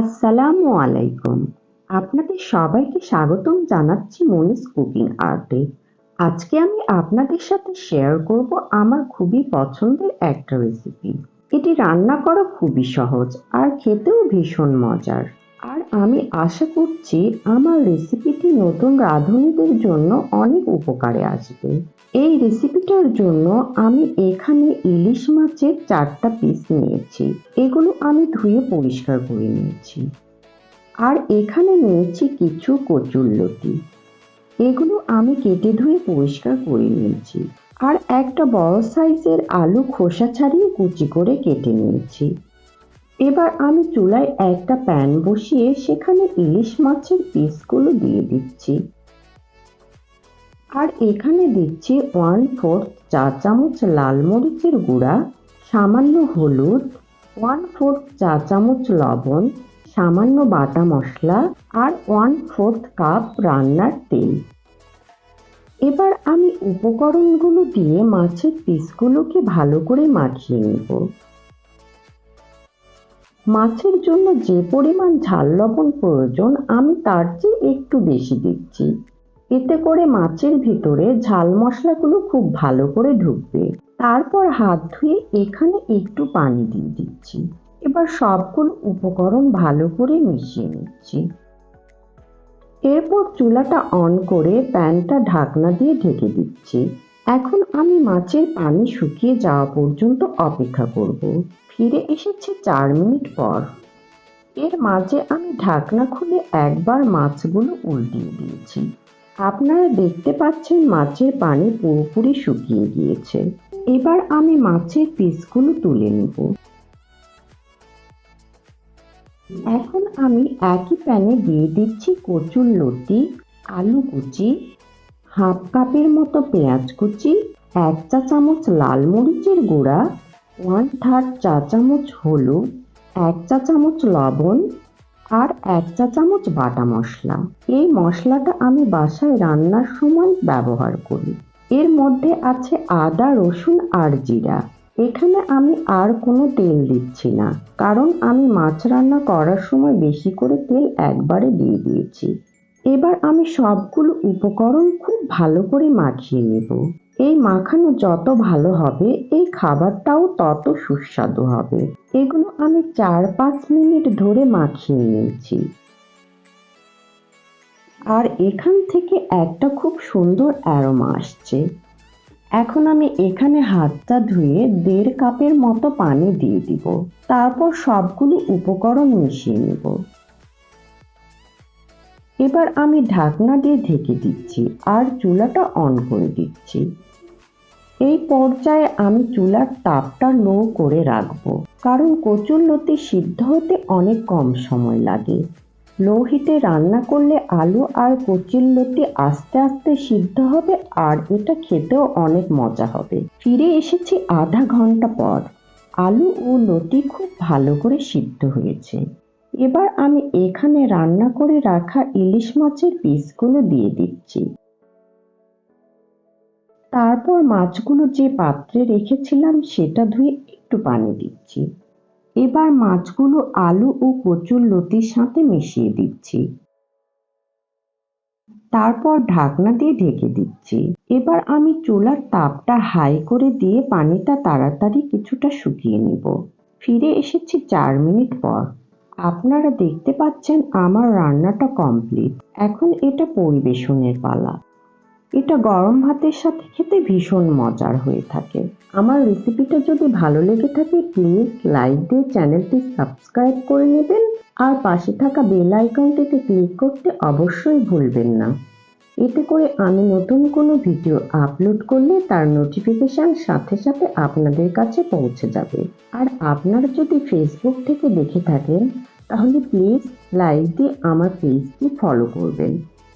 আসসালামু আলাইকুম। আপনাদের সবাইকে স্বাগতম জানাচ্ছি মনিস কুকিং আর্টে। আজকে আমি আপনাদের সাথে শেয়ার করব আমার খুবই পছন্দের একটা রেসিপি এটি রান্না করা খুবই সহজ আর খেতেও ভীষণ মজার। আর আমি আশা করছি আমার রেসিপিটি নতুন রাঁধুনিদের জন্য অনেক উপকারে আসবে। এই রেসিপিটার জন্য আমি এখানে ইলিশ মাছের চারটা পিস নিয়েছি। এগুলো আমি ধুয়ে পরিষ্কার করে নিয়েছি। আর এখানে নিয়েছি কিছু কচুরলতি এগুলো আমি কেটে ধুয়ে পরিষ্কার করে নিয়েছি। আর একটা বড় সাইজের আলু খোসা ছাড়িয়ে কুচি করে কেটে নিয়েছি। এবার আমি চুলায় একটা প্যান বসিয়ে সেখানে ইলিশ মাছের পিসগুলো দিয়ে দিচ্ছি। আর এখানে দিচ্ছি ওয়ান ফোর্থ চা চামচ লাল মরিচের গুঁড়া, সামান্য হলুদ ওয়ান ফোর্থ চা চামচ লবণ, সামান্য বাটা মশলা আর ওয়ান ফোর্থ কাপ রান্নার তেল। এবার আমি উপকরণগুলো দিয়ে মাছের পিসগুলোকে ভালো করে মাখিয়ে নেব। মাছের জন্য যে পরিমাণ ঝাল লবণ প্রয়োজন, আমি তার চেয়ে একটু বেশি দিচ্ছি। এতে করে মাছের ভিতরে ঝাল মশলাগুলো খুব ভালো করে ঢুকবে। তারপর হাত ধুয়ে এখানে একটু পানি দিয়ে দিচ্ছি। এবার সবগুলো উপকরণ ভালো করে মিশিয়ে নিচ্ছি। এরপর চুলাটা অন করে প্যানটা ঢাকনা দিয়ে ঢেকে দিচ্ছি। এখন আমি মাছের পানি শুকিয়ে যাওয়া পর্যন্ত অপেক্ষা করব। ফিরে এসেছে চার মিনিট পর। এর মাঝে আমি ঢাকনা খুলে একবার মাছগুলো উল্টিয়ে দিয়েছি। আপনারা দেখতে পাচ্ছেন মাছের পানি পুরোপুরি শুকিয়ে গিয়েছে। এবার আমি মাছের পিসগুলো তুলে নেব। এখন আমি একই প্যানে দিয়ে দিচ্ছি কচুর লতি, আলু কুচি, হাফ কাপের মতো পেঁয়াজ কুচি, এক চা চামচ লাল মরিচের গুঁড়া, ওয়ান থার্ড চা চামচ হলুদ, এক চা চামচ লবণ আর এক চা চামচ বাটা মশলা। এই মশলাটা আমি বাসায় রান্নার সময় ব্যবহার করি। এর মধ্যে আছে আদা, রসুন আর জিরা। এখানে আমি আর কোনো তেল দিচ্ছি না, কারণ আমি মাছ রান্না করার সময় বেশি করে তেল একবারে দিয়ে দিয়েছি। এবার আমি সবগুলো উপকরণ খুব ভালো করে মাখিয়ে নেব। এই মাখানো যত ভালো হবে, এই খাবারটাও তত সুস্বাদু হবে। এগুলো আমি চার পাঁচ মিনিট ধরে মাখিয়ে নিয়েছি। আর এখান থেকে একটা খুব সুন্দর অ্যারোমা আসছে। এখন আমি এখানে হাতটা ধুয়ে দেড় কাপের মতো পানি দিয়ে দিব। তারপর সবগুলো উপকরণ মিশিয়ে নেব। এবার আমি ঢাকনা দিয়ে ঢেকে দিচ্ছি আর চুলাটা অন করে দিচ্ছি। এই পর্যায়ে আমি চুলার তাপটা লো করে রাখব। কারণ কচুর লতি সিদ্ধ হতে অনেক কম সময় লাগে। লো হিটে রান্না করলে আলু আর কচুর লতি আস্তে আস্তে সিদ্ধ হবে আর এটা খেতেও অনেক মজা হবে। ফিরে এসেছি আধা ঘণ্টা পর। আলু ও লতি খুব ভালো করে সিদ্ধ হয়েছে। এবার আমি এখানে রান্না করে রাখা ইলিশ মাছের পিসগুলো দিয়ে দিচ্ছি। তারপর মাছগুলো যে পাত্রে রেখেছিলাম সেটা ধুয়ে একটু পানি দিচ্ছি। এবার মাছগুলো আলু ও কচুর লতির সাথে মিশিয়ে দিচ্ছি। তারপর ঢাকনা দিয়ে ঢেকে দিচ্ছি। এবার আমি চুলার তাপটা হাই করে দিয়ে পানিটা তাড়াতাড়ি কিছুটা শুকিয়ে নিব। ফিরে এসেছি চার মিনিট পর। আপনারা দেখতে পাচ্ছেন আমার রান্নাটা কমপ্লিট। এখন এটা পরিবেশনের পালা। এটা গরম ভাতের সাথে খেতে ভীষণ মজার হয়ে থাকে। আমার রেসিপিটা যদি ভালো লেগে থাকে, প্লিজ লাইক দিয়ে চ্যানেলটি সাবস্ক্রাইব করে নেবেন আর পাশে থাকা বেল আইকনটিতে ক্লিক করতে অবশ্যই ভুলবেন না। এতে করে আমি নতুন কোনো ভিডিও আপলোড করলে তার নোটিফিকেশান সাথে সাথে আপনাদের কাছে পৌঁছে যাবে। আর আপনারা যদি ফেসবুক থেকে দেখে থাকেন, তাহলে প্লিজ লাইক দিয়ে আমার পেজটি ফলো করবেন।